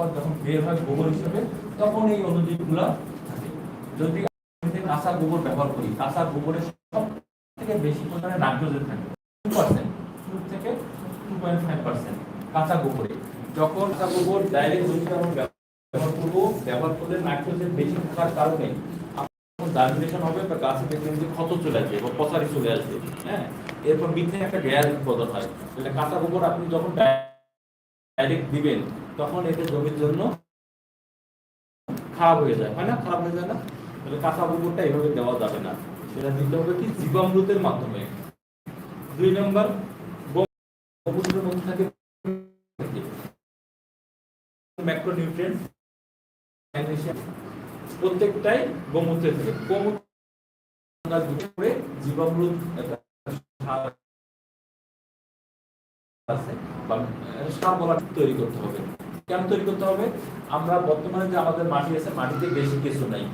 পর যখন বের হয় গোবর হিসেবে, তখন এই অনুজীবগুলো থাকে। যদি কাঁচা গোবর ব্যবহার করি, কাঁচা গোবরের সব থেকে বেশি পরিমাণে নাইট্রোজেন থাকে। টু পার্সেন্ট টু থেকে টু পয়েন্ট ফাইভ পার্সেন্ট কাঁচা গোবরে। যখন কাঁচা গোবর ডাইরেক্ট আমরা ব্যবহার করব, ব্যবহার করলে নাইট্রোজেন বেশি থাকার কারণে জার্মিনেশন হবে বা গাছে দেখবেন যে ক্ষত চলে আসবে বা পচারি চলে আসবে হ্যাঁ? এরপর মিথেন একটা গ্যাস উৎপাদন হয়। তাহলে কাঁচা গোবর আপনি যখন ডাইরেক্ট দিবেন তখন এটা জমির জন্য খারাপ হয়ে যায়, হয় না? খারাপ হয়ে যায় না? তাহলে কাঁচা গোবরটা এভাবে দেওয়া যাবে না। সেটা দিতে হবে কি? জীবামৃতের মাধ্যমে। দুই নম্বর গোবরের মধ্যে থাকে ম্যাক্রোনিউট্রিয়েন্ট প্রত্যেকটাই গোমূত্রে থাকে। গোমূত্র সার বলা তৈরি করতে হবে। কেন তৈরি করতে হবে? আমরা বর্তমানে যে আমাদের মাটি আছে মাটিতে বেশি কিছু নাই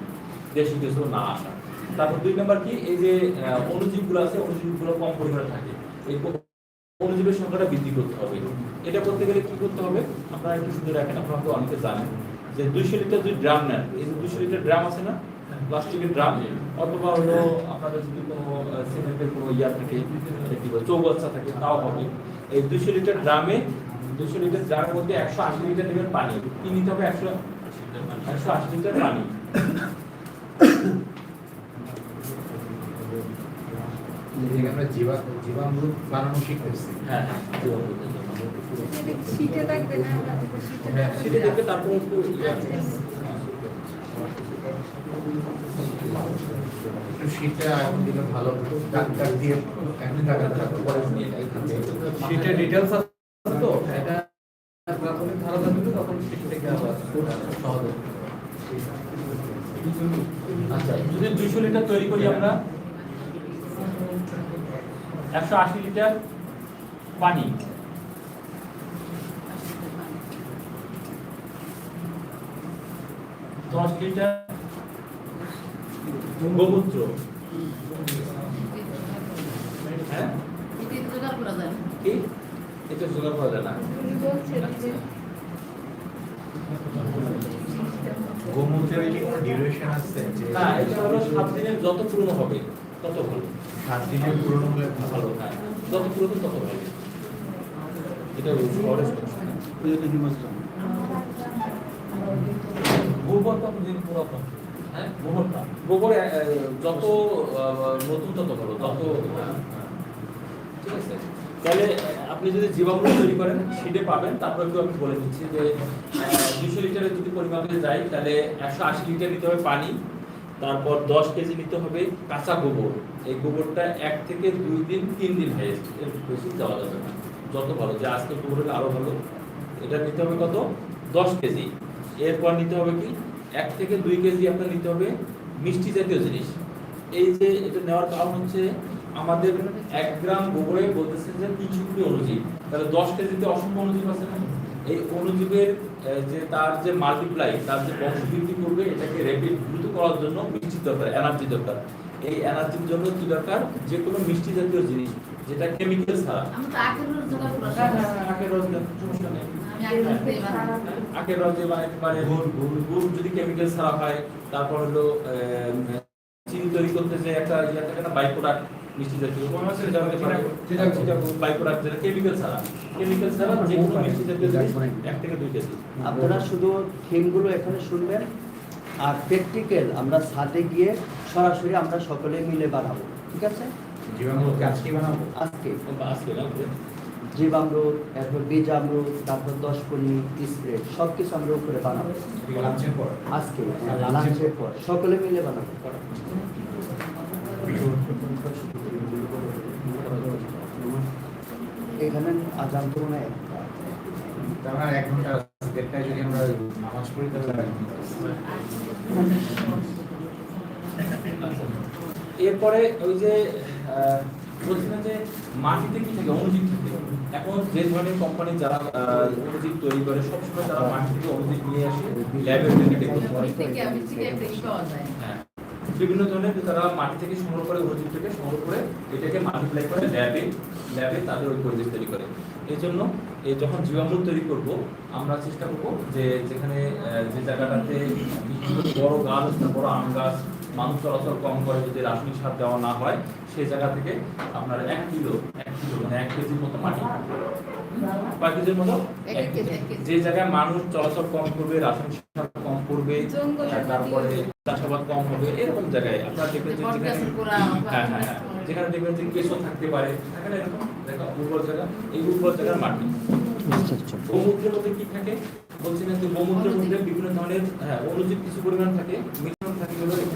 বেশি কিছু না আসা। তারপর দুই নম্বর কি? এই যে আহ, অণুজীবগুলো আছে অণুজীবগুলো কম পরিমাণে থাকে। এই অণুজীবের সংখ্যাটা বৃদ্ধি করতে হবে। এটা করতে গেলে কি করতে হবে? আপনারা একটু শুনে রাখেন আপনারা তো অনেকে জানেন যে দুইশো লিটার যদি ড্রাম নেন। এই যে দুইশো লিটার ড্রাম আছে না? প্লাস্টিকের ড্রাম। অথবা হলো আপনাদের যদি কোনো সিমেন্টের কোনো ইয়ার থাকে চৌবাচ্চা থাকে তাও হবে। এই দুইশো লিটার ড্রামে দুইশো লিটার যার মধ্যে একশো আশি লিটার নেবেন পানি। কি নিতে হবে একশো একশো আশি লিটার পানি। যেটাকে আমরা জীবা জীবামৃত বানানো শিখতেছি হ্যাঁ হ্যাঁ শীতে থাকবে না শীতে হ্যাঁ, সেটা তারপর একটু ইয়ে আছে। একটু শীতটা এখন দিলে ভালো দিয়ে এখন পরে থেকে শীটের ডিটেলস যখন ধারণা দিবে তখন শীট থেকে আবার সহজ আচ্ছা যদি দুইশো লিটার তৈরি করি আমরা একশো আশি লিটার পানি। দশ লিটার গোমূত্র হ্যাঁ? কি? এটা জোগাড় করা যায় না। গোমূত্রের কি কোনো ডিউরেশন আছে না এটা হলো সাত দিনের যত পুরনো হবে তত ভালো। সাত দিনের পুরনো হলে ভালো। হ্যাঁ যত পুরনো তত ভালো। এটা শহরের গোবর কত দিন পুরাতন হ্যাঁ গোবরটা। গোবর যত নতুন তত ভালো তত ঠিক আছে তাহলে আহ, আপনি যদি জীবামৃত তৈরি করেন, সেটা পাবেন। তারপর একটু আমি বলে দিচ্ছি যে দুশো লিটারের যদি পরিমাপে যাই, তাহলে একশো আশি লিটার নিতে হবে পানি, তারপর দশ কেজি নিতে হবে কাঁচা গোবর। এই গোবরটা এক থেকে দুই দিন, তিন দিন হয়ে এর বেশি যাওয়া যাবে না। যত ভালো, যে আজকে গোবর হলে আরও ভালো, এটা নিতে হবে কত? দশ কেজি। এরপর নিতে হবে কি? এক থেকে দুই কেজি আপনার নিতে হবে মিষ্টি জাতীয় জিনিস। এই যে এটা নেওয়ার কারণ হচ্ছে আমাদের এক গ্রাম গোবরে বলতেছে যে তিনশো কোটি অনুজীব তাহলে দশ কেজিতে অসংখ্য অনুজীব আছে না? এই অনুজীবের যে তার যে মাল্টিপ্লাই তার যে বংশবৃদ্ধি করবে এটাকে র্যাপিড দ্রুত করার জন্য মিষ্টি দরকার এনার্জি দরকার। এই এনার্জির জন্য কি দরকার? যে কোনো মিষ্টি জাতীয় জিনিস যেটা কেমিক্যাল ছাড়া। আখের রস সমস্যা নেই। আখের রস দিয়ে বানাইতে পারে গুড় যদি কেমিক্যাল ছাড়া হয় তারপর হলো চিনি তৈরি করতে যে একটা ইয়ে থাকে না বাই প্রোডাক্ট মিষ্টি জাতীয় কোনো আছে? যেটা হতে বাই প্রোডাক্ট যেটা কেমিক্যাল ছাড়া। কেমিক্যাল ছাড়া যে কোনো মিষ্টি জাতীয় জিনিস এক থেকে দুই কেজি। আপনারা শুধু থিমগুলো এখানে শুনবেন আর প্র্যাকটিক্যাল আমরা ছাদে গিয়ে সরাসরি আমরা সকলে মিলে বানাবো ঠিক আছে? জীবামৃতকে আজকে বানাবো? আজকে? আজকে জীবামৃত এরপর বীজ আমরুদ তারপর দশ স্প্রে সব কিছু আমরা উপরে বানাবো। আজকে লাঞ্চের পর। সকলে মিলে বানাবো। এখানে আজান তো মনে হয় তার এক ঘণ্টা দেড়টায় যদি আমরা নামাজ পড়ি তাহলে এক ঘণ্টা আছে। এরপরে ওই যে আহ, বলছিলেন যে মাটিতে কি থাকে? অনুজীব থাকে। এখন যে ধরনের কোম্পানি যারা আহ, অনুজীব তৈরি করে সবসময় তারা মাটি থেকে অনুজীব নিয়ে আসে। ল্যাবে ডেভেলপ করে বিভিন্ন ধরনের তারা মাটি থেকে সংগ্রহ করে অনুজীব থেকে সংগ্রহ করে, এটাকে মাল্টিপ্লাই করে ল্যাবে ল্যাবে তাদের ওই পরিবেশ তৈরি করে। এই জন্য এই যখন জীবামৃত তৈরি করব, আমরা চেষ্টা করব যে যেখানে যে জায়গাটাতে বড় গাছ বড় আম গাছ মানুষ চলাচল কম করে, যদি রাসায়নিক সার দেওয়া না হয়, সেই জায়গা থেকে আপনার এক কিলো এক কিলো মানে এক কেজির মতো মাটি কয় কেজির মতো। যে জায়গায় মানুষ চলাচল কম করবে রাসায়নিক সার কম করবে তারপরে চাষাবাদ কম হবে এরকম জায়গায় আপনারা দেখবেন যে হ্যাঁ হ্যাঁ হ্যাঁ। যেখানে দেখবেন যে থাকতে পারে সেখানে এরকম দেখা উর্বর জায়গা এই উর্বর জায়গার মাটি। গোমূত্রের মধ্যে কি থাকে? বলছিলেন যে গোমূত্রের মধ্যে বিভিন্ন ধরনের হ্যাঁ অনুজীব কিছু পরিমাণ থাকে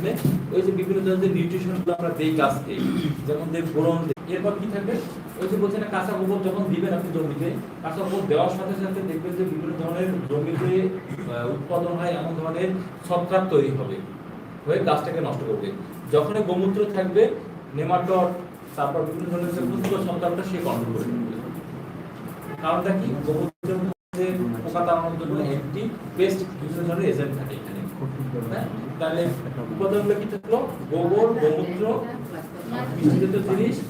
এখানে ওই যে বিভিন্ন ধরনের নিউট্রিশনগুলো আমরা দেই গাছকে, যেমন দেই বোরন এরপর কি থাকবে? ওই যে বলছেন কাঁচা গোবর যখন দিবেন আপনি জমিতে, কাঁচা গোবর দেওয়ার সাথে সাথে দেখবেন যে বিভিন্ন ধরনের জমিতে উৎপাদন হয় এমন ধরনের ছত্রাক তৈরি হবে, হয়ে গাছটাকে নষ্ট করবে। যখন গোমূত্র থাকবে, নেমাটড, তারপর বিভিন্ন ধরনের যে ছত্রাকটা সে কন্ট্রোল করে কারণটা কি? গোমূত্রের মধ্যে পোকা তাড়ানোর জন্য একটি পেস্ট বিভিন্ন ধরনের এজেন্ট থাকে এখানে? তাহলে উপাদানগুলো কি থাকল গোবর গোমূত্র। মিশ্রিত জিনিস